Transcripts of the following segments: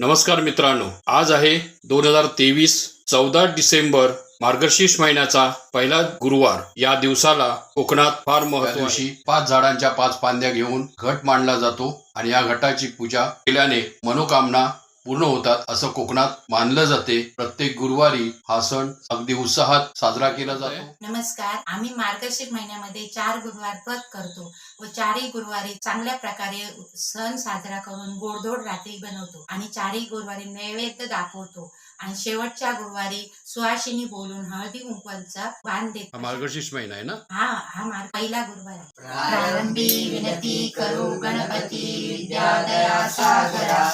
नमस्कार मित्रांनो आज आहे दोन हजार तेवीस चौदा डिसेंबर मार्गशीर्ष महिन्याचा पहिला गुरुवार. या दिवसाला कोकणात फार महत्वाची पाच झाडांच्या पाच फांद्या घेऊन घट मांडला जातो आणि या घटाची पूजा केल्याने मनोकामना पूर्ण होतात असं कोकणात मानलं जाते. प्रत्येक गुरुवारी हा सण अगदी उत्साहात साजरा केला जातो. नमस्कार. आम्ही मार्गशीर महिन्यामध्ये चार गुरुवार व्रत करतो व चारही गुरुवारी चांगल्या प्रकारे सण साजरा करून गोडधोड रात्री बनवतो आणि चारही गुरुवारी नैवेद्य दाखवतो. आणि शेवटच्या गुरुवारी सुहासिनी बोलून हळदी कुंकवाचा बांध हा देतो मार्गशीर्ष महिना आहे ना? हा हा मार्ग पहिला गुरुवार आहे. प्रारंभी विनती करू गणपती विद्यादया सागरा.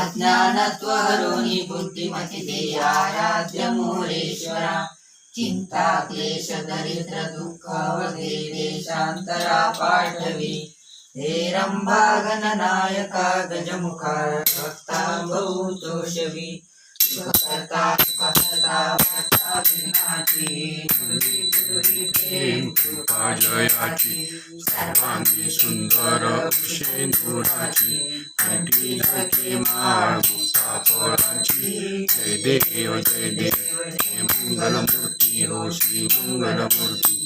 अज्ञानत्व हरोनी बुद्धिमती दे आराध्य मोरेश्वरा. चिंता क्लेश दरिद्र दुःख वगे देशांतरा पाठवी. हे रंभा गणनायका गजमुखा भक्ता बहुतोषवी सुखकर्ता सुखहर्ता वार्ता विघ्नाची दुर्वी दुर्वी प्रेम कृपा जयाची सर्वांगी सुंदर शेंदुराची कंठी झळके माळ मुक्ता फळांची जय देव जय देव जय मंगलमूर्ती हो श्री मंगलमूर्ती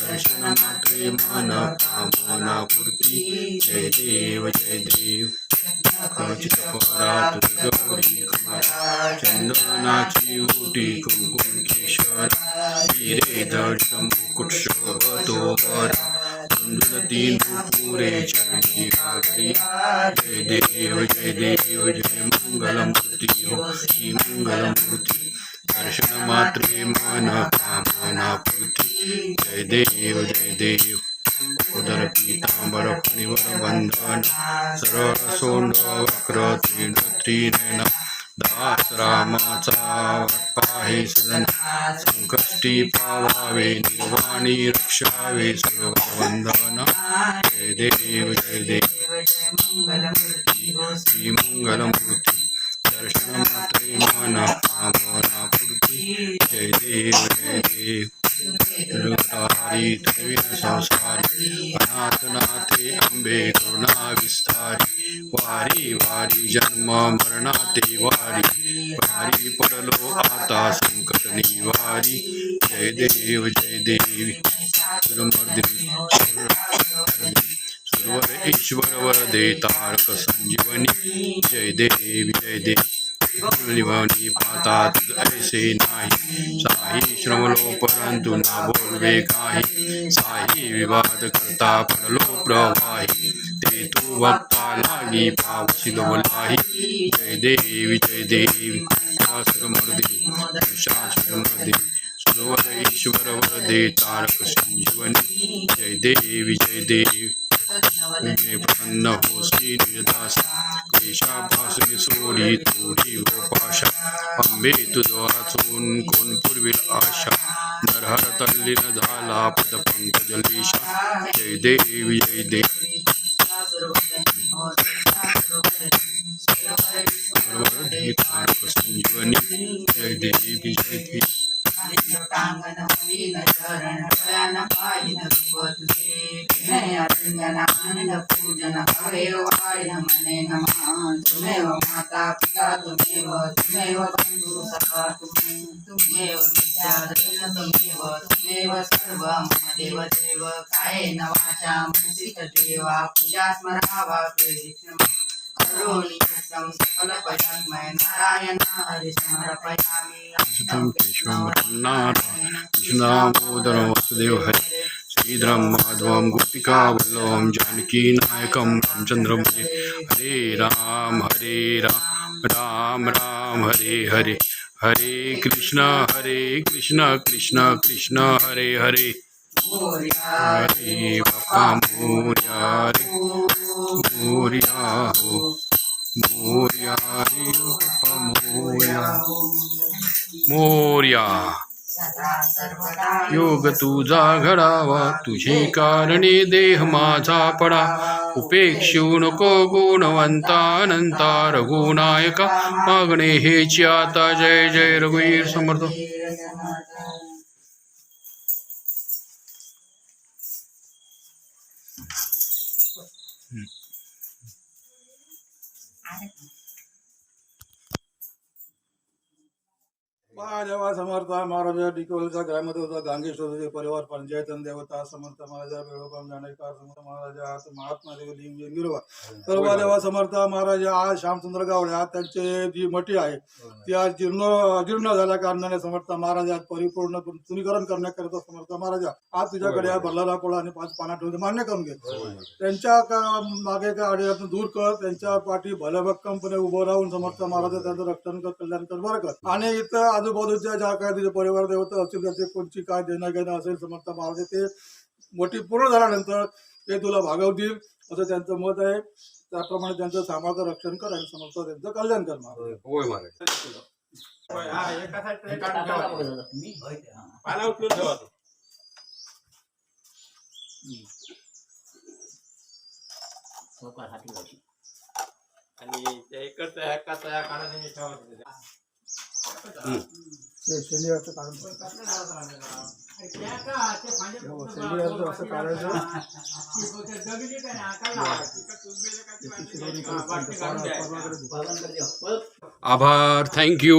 दर्शन मात्रे मन कामना पूर्ती जय देव जय देव खचित परा चंदनाची उटी कुंकुम केशर हिरे दर्श मुकुट शोभतो बरा तीन पुरे चरणी घागरी जय देव जय देव जय मंगलमूर्ती हो श्री मंगलमूर्ती दर्शन मात्रे मन कामना पूर्ती जय देव जय देव। ఉదర పీతాంబర పణివర బంధాన సరోర సోండోక్రీణ త్రీరేణ దాస్ రామాచావట్పాహి సదన సంకష్టి పావావే నిర్వాణి రక్షావే సర్వబంధాన జయ దేవ జయ దేవ శ్రీ మంగళమూర్తి పూర్తి జయ దేవ జయ దేవ कामना पूर्ती संस्कारी अनाथनाथे अंबे करुणा विस्तारी। वारी वारी जन्म मरणाते वारी। वारी पडलो आता संकट निवारी। जय देव जय देवी। सुरमर्दिनी सुरवर ईश्वर वरदे तारक संजीवनी। जय देवी जय देवी। निवनी पाता ऐसे नाही। साही श्रमलो परंतु ना बोलवे काही साही विवाद करता पडलो प्रवाही ते तू वक्ता लागी पावशी बोलाही जय देवी जय देवी शास्त्रमर्दी शास्त्रमर्दी सुरवर ईश्वर वरदे तारक संजीवनी जय देवी जय देवी तुम्ही प्रसन्न हो श्री निजदास क्लेशापासून सोडी तोडी हो आंबे अंबे तुझ कोण पुरविल आशा नरहर तल्लीन झाला पद जलीशा जय देव जय देव सर्वधी तारक संजीवनी जय देवी जय देवी पूजन नमः माता पिता तुमेव तुमेव बंधु सखा तुमेव सर्व मम देव देव कायेन वाचा मनसित देवा पूजा स्मरावा प्रेरित करोमि नित्यं सकलपयात्मय नारायण हरि समर्पयामि नारायण वसुदेव हरे श्रीधरं माधवं गोपिकावल्लभं जानकीनायकं रामचन्द्रं भजे। हरे राम हरे राम राम राम हरे हरे। हरे कृष्ण हरे कृष्ण कृष्ण कृष्ण हरे हरे। हरे बापा मोर्या रे मोर्या हो मोर्या रे बापा मोर्या। मोर्या। योग तुझा घडावा तुझे कारणे देह माझा पडा. उपेक्षू नको गुणवंता अनंता रघुनायका. मागणे हेची आता जय जय रघुवीर समर्थ. देवा समर्थ महाराजा डिकोलचा गांगेश्वर परिवार देवता समर्थ महाराजा वेळोपाम जाणेकर समर्थ महाराजा आज महात्मा देव लिंग गिरवा सर्व देवा समर्थ महाराजा आज श्यामचंद्र गावडे आज त्यांचे जी मठी आहे ती आज जीर्ण अजीर्ण झाल्या कारणाने समर्थ महाराजा आज परिपूर्ण तुनीकरण करण्याकरिता समर्थ महाराजा आज तुझ्याकडे हा. भरलेला पोळा आणि पाच पाना ठेवून मान्य करून घे. त्यांच्या का- मागे काय अडचण दूर कर त्यांच्या पाठी भल्याभक्कमपणे उभं राहून समर्थ महाराज त्यांचं रक्षण कर कल्याण कर बरं कर. आणि इथं आजूबाजूच्या ज्या काय तुझे परिवार देवता असतील त्याचे कोणची काय देणं घेणं असेल समर्थ महाराज ते मोठी पूर्ण झाल्यानंतर ते तुला भागवतील असं त्यांचं मत आहे. त्याप्रमाणे त्यांचं सामाचं रक्षण कर आणि समर्थ त्यांचं कल्याण कर महाराज. होय महाराज. आणि त्या इकडच्या ह्याकाचा ह्या काढाने ठेवा. ते शनिवारचं कारण शनिवारचं असं काढायचं आभार थँक्यू